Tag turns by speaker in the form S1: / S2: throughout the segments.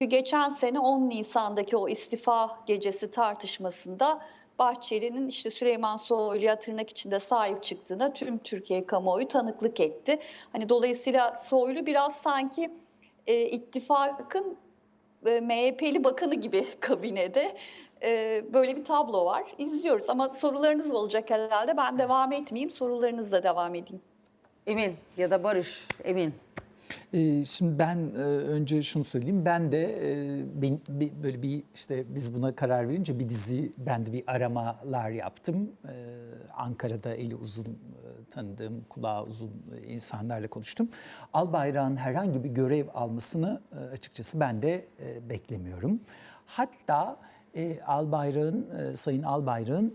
S1: geçen sene 10 Nisan'daki o istifa gecesi tartışmasında Bahçeli'nin işte Süleyman Soylu'ya tırnak içinde sahip çıktığına tüm Türkiye kamuoyu tanıklık etti. Hani dolayısıyla Soylu biraz sanki e, ittifakın e, MHP'li bakanı gibi kabinede e, böyle bir tablo var. İzliyoruz ama sorularınız olacak herhalde. Ben devam etmeyeyim, sorularınızla devam edeyim.
S2: Emin ya da Barış Emin.
S3: Ee, Şimdi ben e, önce şunu söyleyeyim. Ben de e, böyle bir işte biz buna karar verince bir dizi ben de bir aramalar yaptım. Ee, Ankara'da eli uzun e, tanıdığım, kulağı uzun insanlarla konuştum. Albayrak'ın herhangi bir görev almasını açıkçası ben de beklemiyorum. Hatta Albayrak'ın, Sayın Albayrak'ın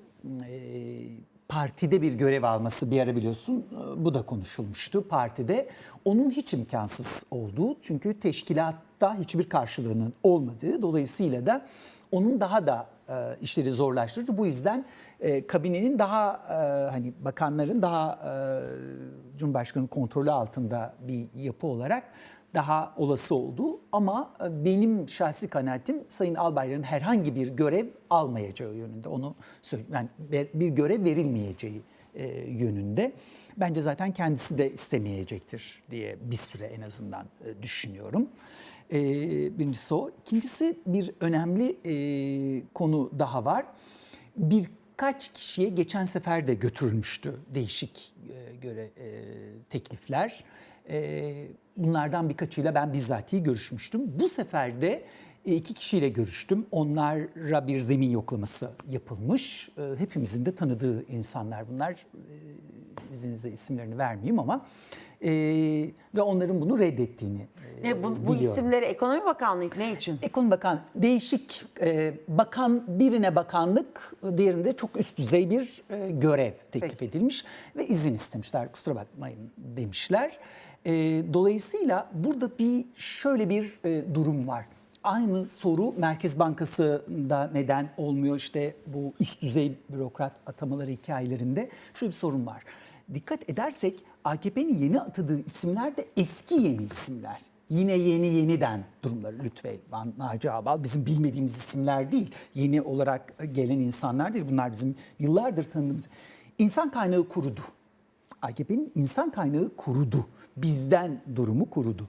S3: partide bir görev alması bir ara biliyorsun e, bu da konuşulmuştu partide. Onun hiç imkansız olduğu çünkü teşkilatta hiçbir karşılığının olmadığı dolayısıyla da onun daha da e, işleri zorlaştırıcı. Bu yüzden e, kabinenin daha e, hani bakanların daha e, Cumhurbaşkanı kontrolü altında bir yapı olarak daha olası olduğu ama e, benim şahsi kanaatim Sayın Albayrak'ın herhangi bir görev almayacağı yönünde. Onu söyleyeyim. Yani bir görev verilmeyeceği e, yönünde. Bence zaten kendisi de istemeyecektir diye bir süre en azından e, düşünüyorum. Birincisi o. İkincisi bir önemli konu daha var. Birkaç kişiye geçen sefer de götürülmüştü değişik göre teklifler. E, bunlardan birkaçıyla ben bizzatihi görüşmüştüm. Bu sefer de e, iki kişiyle görüştüm. Onlara bir zemin yoklaması yapılmış. E, hepimizin de tanıdığı insanlar bunlar. E, izninizle isimlerini vermeyeyim ama e, ve onların bunu reddettiğini e,
S2: Ne bu, bu
S3: biliyorum.
S2: isimleri Ekonomi Bakanlığı ne için?
S3: Ekonomi Bakan değişik e, bakan birine bakanlık diğerinde çok üst düzey bir e, görev teklif
S2: Peki.
S3: edilmiş ve izin istemişler kusura bakmayın demişler. E, dolayısıyla burada bir şöyle bir e, durum var. Aynı soru Merkez Bankası'nda neden olmuyor işte bu üst düzey bürokrat atamaları hikayelerinde şöyle bir sorun var. Dikkat edersek AKP'nin yeni atadığı isimler de eski yeni isimler. Yine yeni yeniden durumları Lütfü Elvan, Naci Abal bizim bilmediğimiz isimler değil. Yeni olarak gelen insanlar değil. Bunlar bizim yıllardır tanıdığımız. İnsan kaynağı kurudu. AKP'nin insan kaynağı kurudu. Bizden durumu kurudu.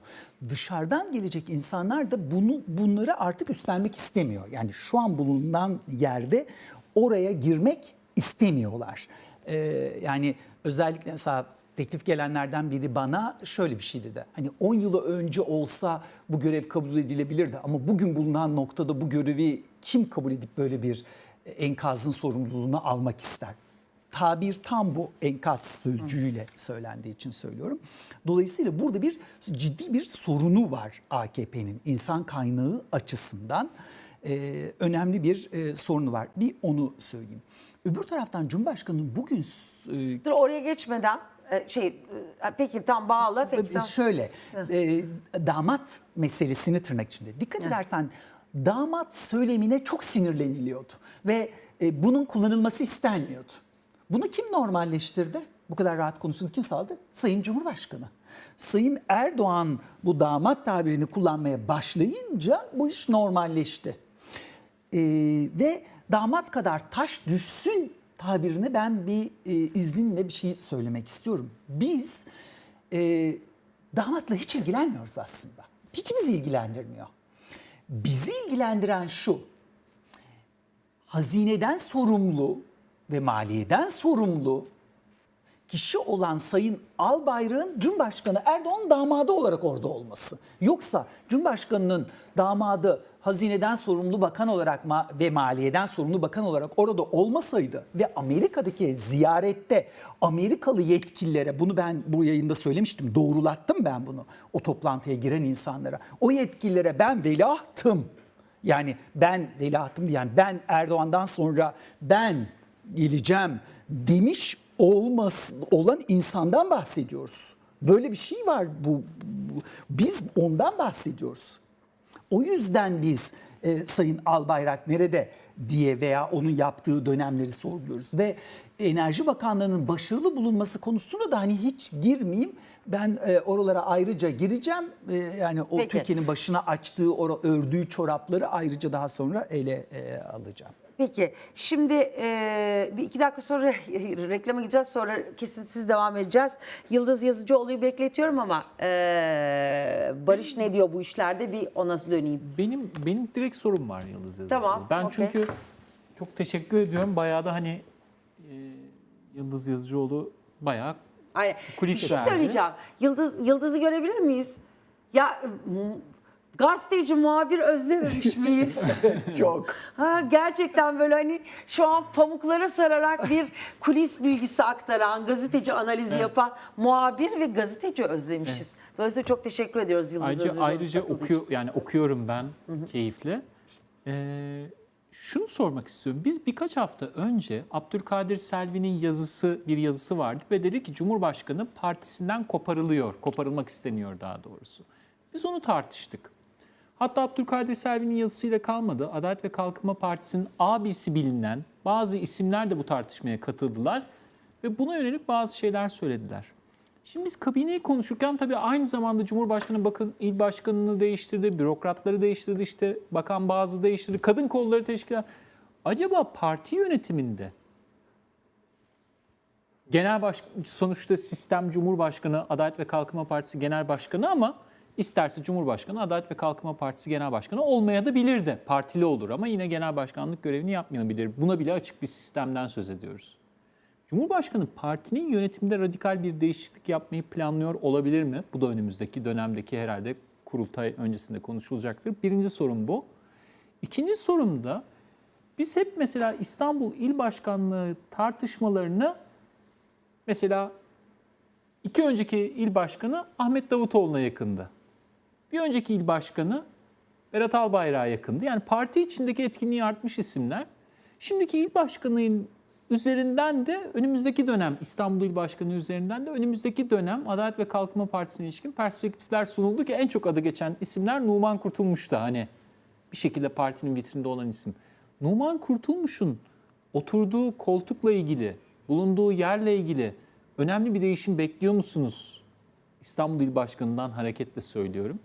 S3: Dışarıdan gelecek insanlar da bunu bunları artık üstlenmek istemiyor. Yani şu an bulunan yerde oraya girmek istemiyorlar. Ee, yani özellikle mesela teklif gelenlerden biri bana şöyle bir şey dedi. Hani 10 yılı önce olsa bu görev kabul edilebilirdi ama bugün bulunan noktada bu görevi kim kabul edip böyle bir enkazın sorumluluğunu almak ister? Tabir tam bu enkaz sözcüğüyle söylendiği için söylüyorum. Dolayısıyla burada bir ciddi bir sorunu var AKP'nin insan kaynağı açısından Ee, önemli bir e, sorunu var. Bir onu söyleyeyim. Öbür taraftan Cumhurbaşkanı'nın bugün e,
S2: Dur oraya geçmeden e, şey e, peki tam bağla peki tam.
S3: Şöyle, e, damat meselesini tırnak içinde. Dikkat edersen damat söylemine çok sinirleniliyordu ve e, bunun kullanılması istenmiyordu. Bunu kim normalleştirdi? Bu kadar rahat konuştuğunu kim sağladı? Sayın Cumhurbaşkanı. Sayın Erdoğan bu damat tabirini kullanmaya başlayınca bu iş normalleşti. Ee, ve damat kadar taş düşsün tabirine ben bir e, izninle bir şey söylemek istiyorum. Biz e, damatla hiç ilgilenmiyoruz aslında. Hiç bizi ilgilendirmiyor. Bizi ilgilendiren şu. Hazineden sorumlu ve maliyeden sorumlu kişi olan Sayın Albayrak'ın Cumhurbaşkanı Erdoğan damadı olarak orada olması. Yoksa Cumhurbaşkanı'nın damadı hazineden sorumlu bakan olarak ma- ve maliyeden sorumlu bakan olarak orada olmasaydı ve Amerika'daki ziyarette Amerikalı yetkililere bunu ben bu yayında söylemiştim doğrulattım ben bunu o toplantıya giren insanlara o yetkililere ben veliahtım yani ben veliahtım yani ben Erdoğan'dan sonra ben geleceğim demiş olmaz olan insandan bahsediyoruz. Böyle bir şey var bu, bu- biz ondan bahsediyoruz. O yüzden biz e, Sayın Albayrak nerede diye veya onun yaptığı dönemleri sorguluyoruz. Ve Enerji Bakanlığı'nın başarılı bulunması konusuna da hani hiç girmeyeyim. Ben e, oralara ayrıca gireceğim. E, yani o
S2: Peki.
S3: Türkiye'nin başına açtığı, ora, ördüğü çorapları ayrıca daha sonra ele e, alacağım.
S2: Peki şimdi e, bir iki dakika sonra reklama gideceğiz sonra kesintisiz devam edeceğiz. Yıldız Yazıcıoğlu'yu bekletiyorum ama e, Barış ne diyor bu işlerde bir ona döneyim.
S4: Benim benim direkt sorum var Yıldız Yazıcıoğlu.
S2: Tamam,
S4: Ben
S2: okey.
S4: çünkü çok teşekkür ediyorum. Bayağı da hani e, Yıldız Yazıcıoğlu bayağı
S2: Aynen.
S4: Kulis
S2: bir şey
S4: verdi.
S2: söyleyeceğim. Yıldız Yıldız'ı görebilir miyiz? Ya gazeteci muhabir özlememiş miyiz?
S3: Çok.
S2: Ha, gerçekten böyle hani şu an pamuklara sararak bir kulis bilgisi aktaran, gazeteci analizi yapan muhabir ve gazeteci özlemişiz. Dolayısıyla çok teşekkür ediyoruz Yıldız
S4: ayrıca ayrıca
S2: katıldığı
S4: okuyor yani okuyorum ben keyifle. Ee, şunu sormak istiyorum. Biz birkaç hafta önce Abdülkadir Selvi'nin yazısı bir yazısı vardı ve dedi ki Cumhurbaşkanı partisinden koparılıyor. Koparılmak isteniyor daha doğrusu. Biz onu tartıştık. Hatta Abdülkadir Selvi'nin yazısıyla kalmadı. Adalet ve Kalkınma Partisi'nin abisi bilinen bazı isimler de bu tartışmaya katıldılar ve buna yönelik bazı şeyler söylediler. Şimdi biz kabineyi konuşurken tabii aynı zamanda Cumhurbaşkanı bakın il başkanını değiştirdi, bürokratları değiştirdi, işte bakan bazı değiştirdi, kadın kolları teşkilat. Acaba parti yönetiminde genel baş sonuçta sistem Cumhurbaşkanı, Adalet ve Kalkınma Partisi Genel Başkanı ama isterse Cumhurbaşkanı, Adalet ve Kalkınma Partisi Genel Başkanı olmaya da bilir de partili olur ama yine genel başkanlık görevini yapmayabilir. Buna bile açık bir sistemden söz ediyoruz. Cumhurbaşkanı partinin yönetiminde radikal bir değişiklik yapmayı planlıyor olabilir mi? Bu da önümüzdeki dönemdeki herhalde kurultay öncesinde konuşulacaktır. Birinci sorun bu. İkinci sorum da biz hep mesela İstanbul İl Başkanlığı tartışmalarını mesela iki önceki il başkanı Ahmet Davutoğlu'na yakındı. Bir önceki il başkanı Berat Albayrak'a yakındı. Yani parti içindeki etkinliği artmış isimler. Şimdiki il başkanının üzerinden de önümüzdeki dönem İstanbul İl Başkanı üzerinden de önümüzdeki dönem Adalet ve Kalkınma Partisi'ne ilişkin perspektifler sunuldu ki en çok adı geçen isimler Numan Kurtulmuş da hani bir şekilde partinin vitrinde olan isim. Numan Kurtulmuş'un oturduğu koltukla ilgili, bulunduğu yerle ilgili önemli bir değişim bekliyor musunuz? İstanbul İl Başkanı'ndan hareketle söylüyorum.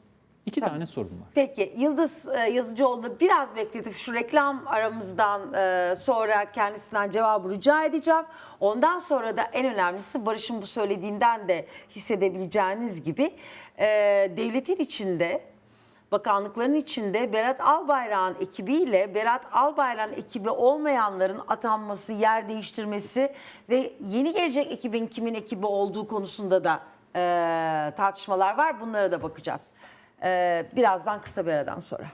S4: İki tane sorun var.
S2: Peki Yıldız e, Yazıcıoğlu'nu biraz bekletip şu reklam aramızdan e, sonra kendisinden cevabı rica edeceğim. Ondan sonra da en önemlisi Barış'ın bu söylediğinden de hissedebileceğiniz gibi e, devletin içinde bakanlıkların içinde Berat Albayrak'ın ekibiyle Berat Albayrak'ın ekibi olmayanların atanması, yer değiştirmesi ve yeni gelecek ekibin kimin ekibi olduğu konusunda da e, tartışmalar var. Bunlara da bakacağız. E, birazdan kısa bir aradan sonra.